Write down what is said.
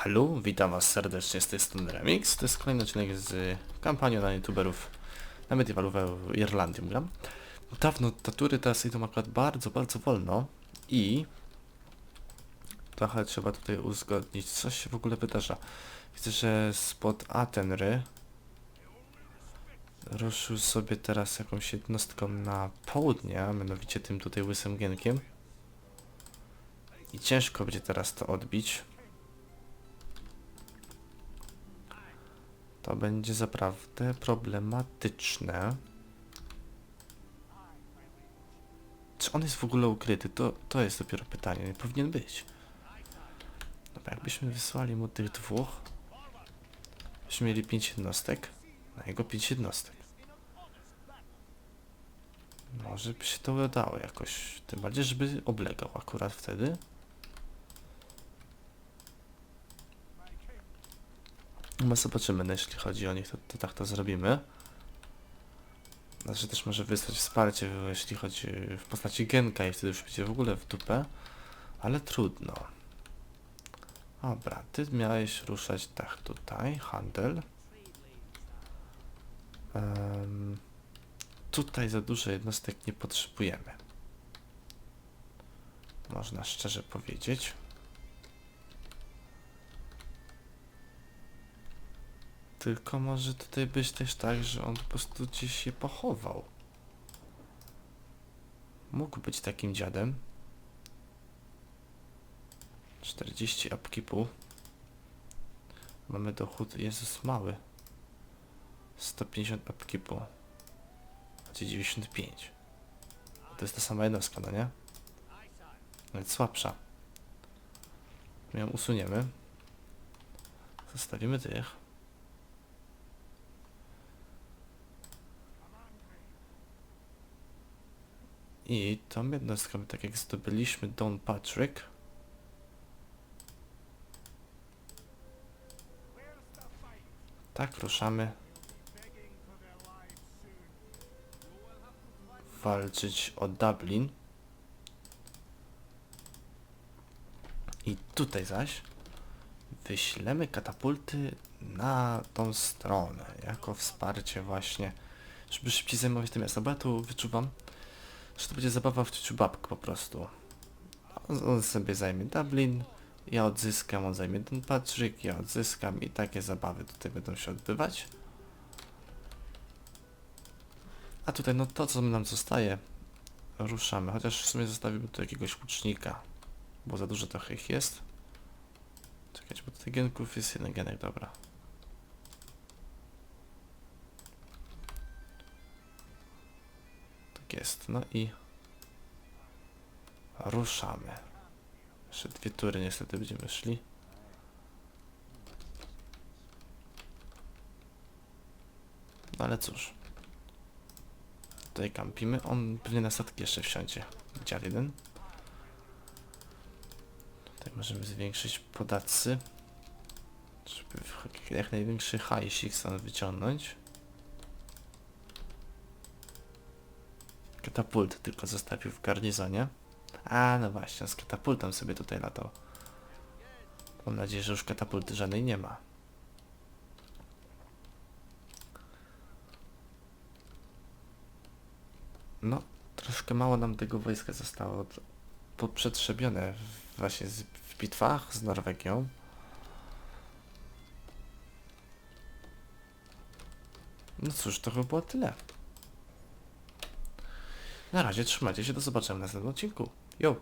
Halo, witam was serdecznie z tej strony Remix. To jest kolejny odcinek z kampanią na youtuberów na Medievalu w Irlandii gram. Dawno te tury teraz idą akurat bardzo, bardzo wolno i trochę trzeba tutaj uzgodnić, co się w ogóle wydarza. Widzę, że spod Atenry ruszył sobie teraz jakąś jednostką na południe, a mianowicie tym tutaj łysym gienkiem. I ciężko będzie teraz to odbić. To będzie naprawdę problematyczne. Czy on jest w ogóle ukryty? To, to jest dopiero pytanie. Nie powinien być. Dobra, jakbyśmy wysłali mu tych dwóch, byśmy mieli pięć jednostek, na jego pięć jednostek. Może by się to udało jakoś. Tym bardziej, żeby oblegał akurat wtedy. No zobaczymy, no, jeśli chodzi o nich, to, to tak to zrobimy. Znaczy też może wysłać wsparcie, jeśli chodzi w postaci Genka i wtedy już będzie w ogóle w dupę. Ale trudno. Dobra, ty miałeś ruszać tak tutaj, handel. Em, tutaj za dużo jednostek nie potrzebujemy. Można szczerze powiedzieć. Tylko może tutaj być też tak, że on po prostu gdzieś się pochował. Mógł być takim dziadem. 40 upkeepu. Mamy dochód, Jezus mały. 150 upkeepu. Znaczy 95. To jest ta sama jednostka, no nie? Nawet słabsza. My ją usuniemy. Zostawimy tych. I tą jednostką, tak jak zdobyliśmy Don Patrick, tak ruszamy. Walczyć o Dublin. I tutaj zaś wyślemy katapulty na tą stronę, jako wsparcie właśnie, żeby szybciej zajmować to miasto, bo ja tu wyczuwam, że to będzie zabawa w ciuciu babkę po prostu. On, on sobie zajmie Dublin, ja odzyskam, on zajmie Don Patrick, ja odzyskam i takie zabawy tutaj będą się odbywać. A tutaj no to co nam zostaje, ruszamy, chociaż w sumie zostawimy tu jakiegoś łucznika, bo za dużo trochę ich jest. Czekajcie, bo tutaj genków jest jeden genek, dobra. Jest, no i ruszamy. Jeszcze dwie tury niestety będziemy szli. No ale cóż. Tutaj kampimy. On pewnie na statki jeszcze wsiądzie. Dział jeden. Tutaj możemy zwiększyć podatcy. Żeby jak największy hajsik stąd wyciągnąć. Katapult tylko zostawił w garnizonie. A, no właśnie, z katapultem sobie tutaj latał. Mam nadzieję, że już katapulty żadnej nie ma. No, troszkę mało nam tego wojska zostało poprzetrzebione właśnie z, w bitwach z Norwegią. No cóż, to chyba było tyle. Na razie trzymajcie się, do zobaczenia w następnym odcinku. Yo!